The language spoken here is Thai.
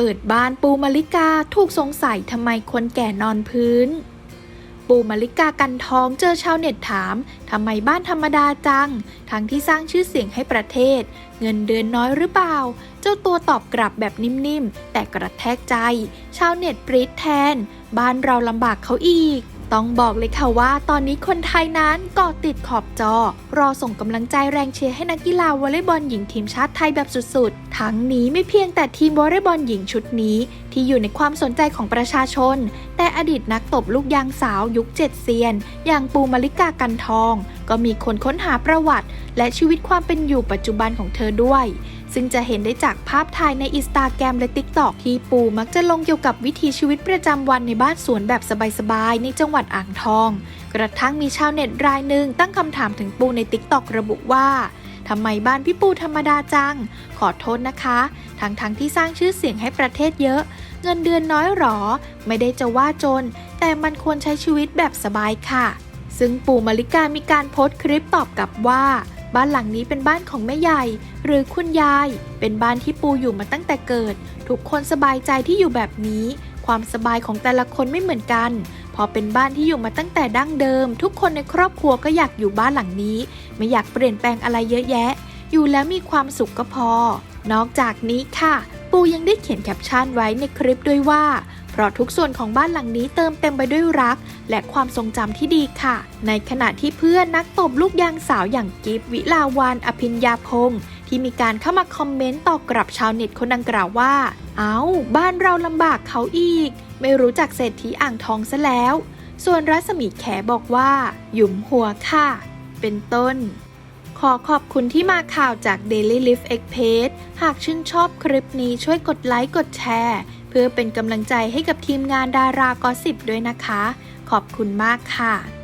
เปิดบ้านปูมาริกาถูกสงสัยทำไมคนแก่นอนพื้น ปูมาริกากันทองเจอชาวเน็ตถามทำไมบ้านธรรมดาจัง ทั้งที่สร้างชื่อเสียงให้ประเทศ เงินเดือนน้อยหรือเปล่า เจ้าตัวตอบกลับแบบนิ่มๆ แต่กระแทกใจ ชาวเน็ตปรีดแทน บ้านเราลำบากเขาอีก ต้องบอกเลยค่ะว่าตอนนี้คนไทยนั้นเกาะติดขอบจอ รอส่งกำลังใจแรงเชียร์ให้นักกีฬาวอลเลย์บอลหญิงทีมชาติไทยแบบสุดๆ ทั้งนี้ไม่เพียงแต่ทีมวอลเลย์บอลหญิงชุดนี้ ที่อยู่ในความสนใจของประชาชน แต่อดีตนักตบลูกยางสาวยุคเจ็ดเซียน อย่างปูมาริกากันทอง ก็มีคนค้นหาประวัติ และชีวิตความเป็นอยู่ปัจจุบันของเธอด้วย ซึ่งจะเห็นได้จากภาพถ่ายในอินสตาแกรมและติ๊กตอกที่ปูมักจะลงเกี่ยวกับวิถีชีวิตประจำวันในบ้านสวนแบบสบายๆ ในจังหวัดอ่างทอง กระทั่งมีชาวเน็ตรายหนึ่งตั้งคำถามถึงปูในติ๊กตอกระบุว่าทำไมบ้านพี่ปูธรรมดาจัง ขอโทษนะคะ ทั้งๆทที่สร้างชื่อเสียงให้ประเทศเยอะ เงินเดือนน้อยหรอ ไม่ได้จะว่าจน แต่มันควรใช้ชีวิตแบบสบายค่ะ ซึ่งปู่มาริกามีการโพสต์คลิปตอบกลับว่า บ้านหลังนี้เป็นบ้านของแม่ใหญ่ หรือคุณยาย เป็นบ้านที่ปูอยู่มาตั้งแต่เกิด ทุกคนสบายใจที่อยู่แบบนี้ ความสบายของแต่ละคนไม่เหมือนกัน พอเป็นบ้านที่อยู่มาตั้งแต่ดั้งเดิม ทุกคนในครอบครัวก็อยากอยู่บ้านหลังนี้ ไม่อยากเปลี่ยนแปลงอะไรเยอะแยะ อยู่แล้วมีความสุขก็พอ นอกจากนี้ค่ะ ปูยังได้เขียนแคปชั่นไว้ในคลิปด้วยว่า เพราะทุกส่วนของบ้านหลังนี้เติมเต็มไปด้วยรัก และความทรงจำที่ดีค่ะ ในขณะที่เพื่อนนักตบลูกยางสาวอย่างกิฟวิลาวันอภิญญาพงศ์ที่มีการเข้ามาคอมเมนต์ตอบกลับชาวเน็ตคนดังกล่าวว่า เอา้า บ้านเราลำบากเขาอีก ไม่รู้จักเศรษฐีอ่างทองซะแล้ว ส่วนรัศมีแขบอกว่า หยุมหัวค่ะ เป็นต้น ขอขอบคุณที่มาข่าวจาก Daily Life Express หากชื่นชอบคลิปนี้ช่วยกดไลค์กดแชร์ เพื่อเป็นกำลังใจให้กับทีมงานดารากอสิบด้วยนะคะ ขอบคุณมากค่ะ